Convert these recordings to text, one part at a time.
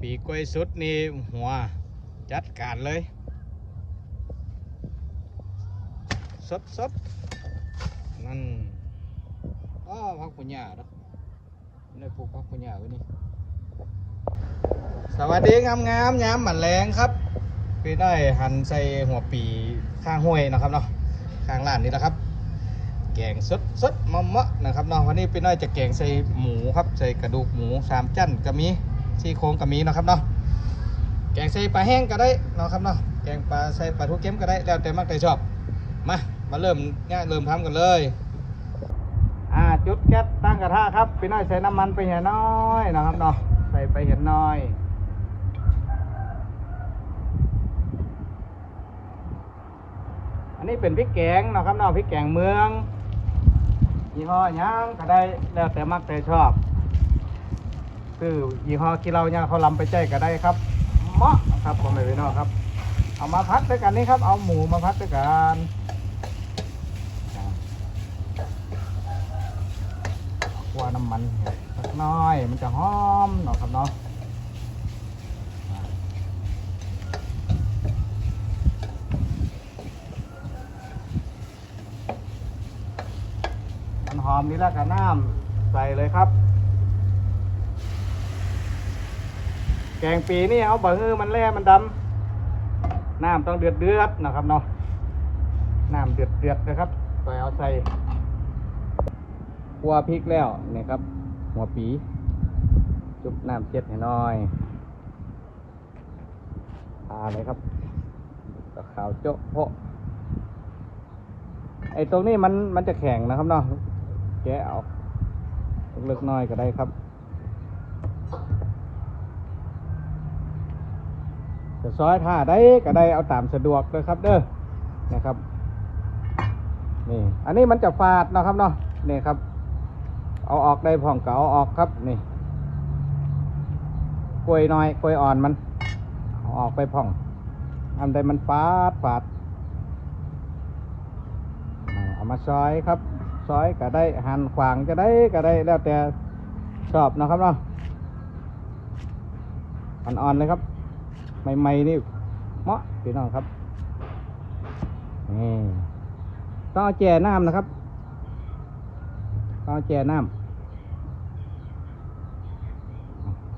ปีกล้วยสุดนี่หัวจัดการเลย สดสดนั่นอ้อพักปุญญาเนาะได้ปลูกพักปุญญาไว้นี่ สวัสดีงามงามยามหมันแรงครับพี่ได้หันใส่หัวปีข้างห้วยนะครับเนาะข้างร้านนี่นะครับ แกงสดสดมะมะนะครับเนาะวันนี้พี่น้อยจะแกงใส่หมูครับ ใส่กระดูกหมูสามจั่นก็มี ซี่โครงก็มีนะครับเนาะแกงใส่ปลาแห้งก็ได้เนาะครับเนาะแกงปลาใส่ปลาทูเค็มก็ได้แล้วแต่มักแต่ชอบมามาเริ่มเนี่ยเริ่มทำกันเลยอ่าจุดแก๊สตั้งกระทะครับพี่น้อยใส่น้ำมันไปเห็นน้อยนะครับเนาะใส่ไปเห็นน้อยอันนี้เป็นพริกแกงเนาะครับเนาะพริกแกงเมืองยี่ห้อยังก็ได้แล้วแต่มักแต่ชอบ คือยี่ห้อกีเราเนี่ยเขาลำไปใจก็ได้ครับเหมาะครับผมเลยพี่น้องครับ เอามาพัดด้วยกันนี่ครับ เอาหมูมาพัดด้วยกันคั่วน้ำมันสักหน้อย มันจะหอมเนาะครับเนาะมันหอมนี่แล้วกับน้ำใส่เลยครับ แกงปีนี่เอาบะฮือมันแร่มันดำน้ำต้องเดือดเดือดนะครับเนาะน้ำเดือดเดือดนะครับใส่เอาใส่ขัวพริกแล้วนี่ครับ หัวปี จุบน้ำเจ็ดให้น่อยทาเลยครับกระขาวโจ๊ะโพาะไอ้ตรงนี้มันมันจะแข็งนะครับเนาะแกะเอาเล็กน้อยก็ได้ครับ จะซอยท่าได้ก็ได้เอาตามสะดวกเลยครับเด้อนะครับนี่อันนี้มันจะฟาดเนาะครับเนาะนี่ครับ เอาออกได้ผ่องก็เอาออกครับนี่กล้วยน้อยกล้วยอ่อนมันเอาออกไปผ่องทำได้มันฟาดฟาดเอามาซอยครับซอยก็ได้หั่นขวางก็ได้ก็ได้แล้วแต่ชอบนะครับเนาะอ่อนๆเลยครับ ใหม่ๆนี่เหมาะพี่น้องครับนี่ต้องเอาแจ่น้ำนะครับต้องเอาแจ่น้ำ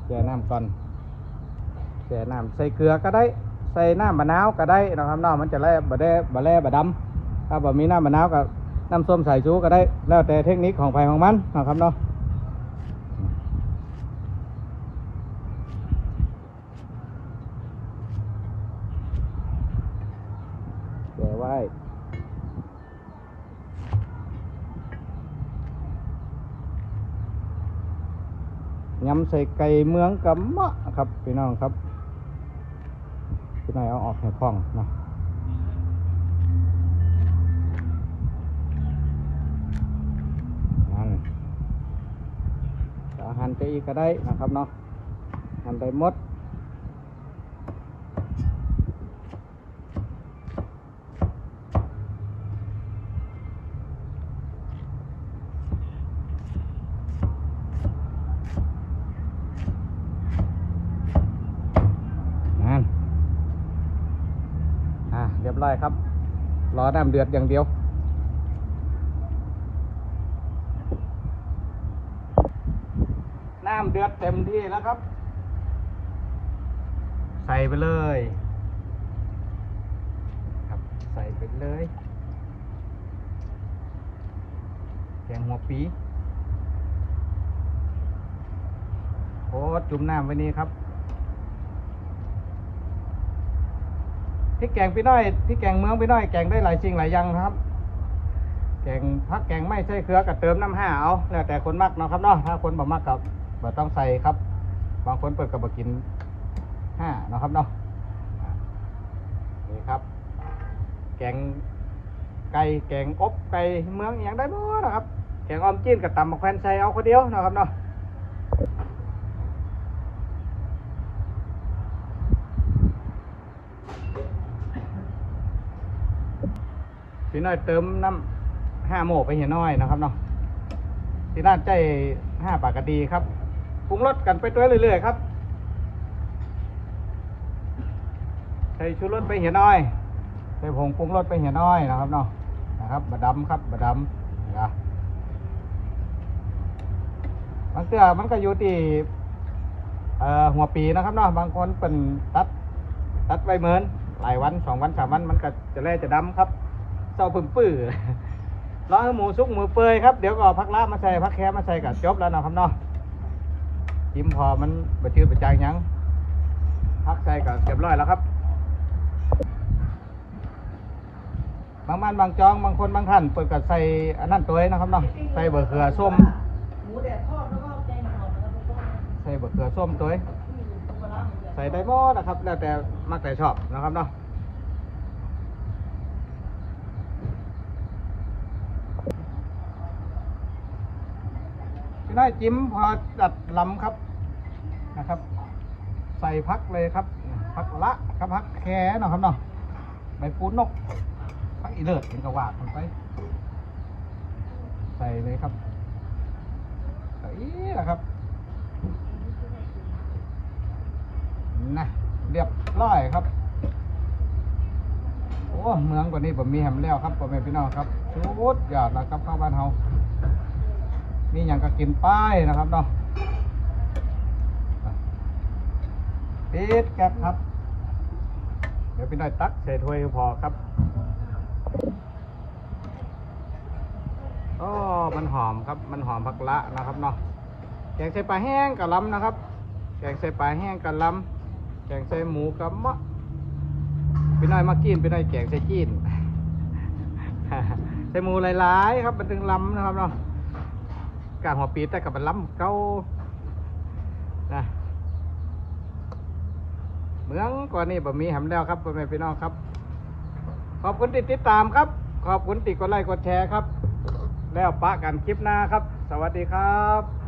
แจ่น้ำก่อนแจ่น้ำใส่เกลือก็ได้ ใส่น้ำมะนาวก็ได้นะครับเนาะมันจะแล่บะแด่บะแล่บะดำถ้าบะมีน้ำมะนาวก็น้ำส้มสายชูก็ได้ แล้วแต่เทคนิคของไฟของมันนะครับเนาะแกะไว้ ยำใส่ไก่เมืองกับมะครับพี่น้องครับพี่น้อยเอาออกให้คล่องนะนั่นจะหั่นไปอีกก็ได้นะครับเนาะหั่นไปหมดนั่น อะเรียบร้อยครับ รอน้ำเดือดอย่างเดียว น้ำเดือดเต็มที่แล้วครับ ใส่ไปเลยครับใส่ไปเลยแกงหัวปีโอ้จุ่มน้ำไว้นี่ครับ พริกแกงพี่น้อยพริกแกงเมืองพี่น้อยแกงได้หลายสิ่งหลายอย่างนะครับ แกงพักแกงไม่ใช่เครือกับเติมน้ำห้าเอาแล้วแต่คนมักเนาะครับเนาะถ้าคนบ่มักกับบ่ต้องใส่ครับ บางคนเปิดกับบ่กินห้าเนาะครับเนาะนี่ครับ แกงไก่แกงอบไก่เมืองอย่างได้หมดนะครับแกงออมจีนกับตำมะแขวนใส่เอาคนเดียวเนาะครับเนาะ พี่น้อยเติมน้ำห้าโมกไปเห็นน้อยนะครับเนาะที่ร้าใจห้าปากกะดีครับปรุงรสกันไปตัวเรื่อยๆครับใส่ชูรสไปเหี่ยน้อยใส่ผงปรุงรสไปเหี่ยน้อยนะครับเนาะนะครับบะดำครับบะดำนะบางเตื้อมันก็อยู่ที่เอ่อหัวปีนะครับเนาะบางคนเป็นตัดตัดไว้เหมือนหลายวันสองวันสามวันมันก็จะแล่จะดำครับ เศร้าปึ้มปื้อรอให้หมูสุกหมูเปื่อยครับเดี๋ยวก็พักละมาใส่พักแคมาใส่กับจบแล้วนะครับเนาะจิ้มพอมันบะจืดบะจางยังพักใส่กับเรียบร้อยแล้วครับบางบ้านบางจองบางคนบางท่านเปิดกับใส่อันนั้นตัวเองนะครับเนาะใส่เบอร์เขือส้มหมูแดดทอดแล้วก็แกงหอมใส่เบอร์เขือส้มตัวเองใส่ได้หมดนะครับ แล้วแต่มักแต่ชอบนะครับเนาะ พี่น้จิ้มพอจัดลำครับนะครับ ใส่พักเลยครับพักละครับพักแค่เนาะครับเนาะใบปูนกพักอีเลิศเป็นกระวาดลงไป ใส่เลยครับใส่นะครับนะเรียบร้อยครับโอ้เมืองกว่านี้ผมมีแฮมแล้วครับพ่อแม่พี่น้องครับชุดยอดแล้วครับเข้าบ้านเฮา มีอย่างก็กินป้ายนะครับเนาะปิดแก๊สครับ เดี๋ยวพี่น้อยตักใส่ถ้วยพอครับอ๋อมันหอมครับ มันหอมผักละนะครับเนาะ แกงใส่ปลาแห้งกับลำนะครับ แกงใส่ปลาแห้งกับลำแกงใส่หมูกับมะพี่น้อยมากินพี่น้อยแกงใส่จีนใส่หมูหลายๆ ครับมันถึงล้ำนะครับเนาะ กาหัวปีแต่กับมันล้ำเก้านะเมืองก่อนนี้บะมีแหมแล้วครับพ่อแม่พี่น้องครับ ขอบคุณที่ติดตามครับ ขอบคุณติดกดไลค์กดแชร์ครับ แล้วปะกันคลิปหน้าครับ สวัสดีครับ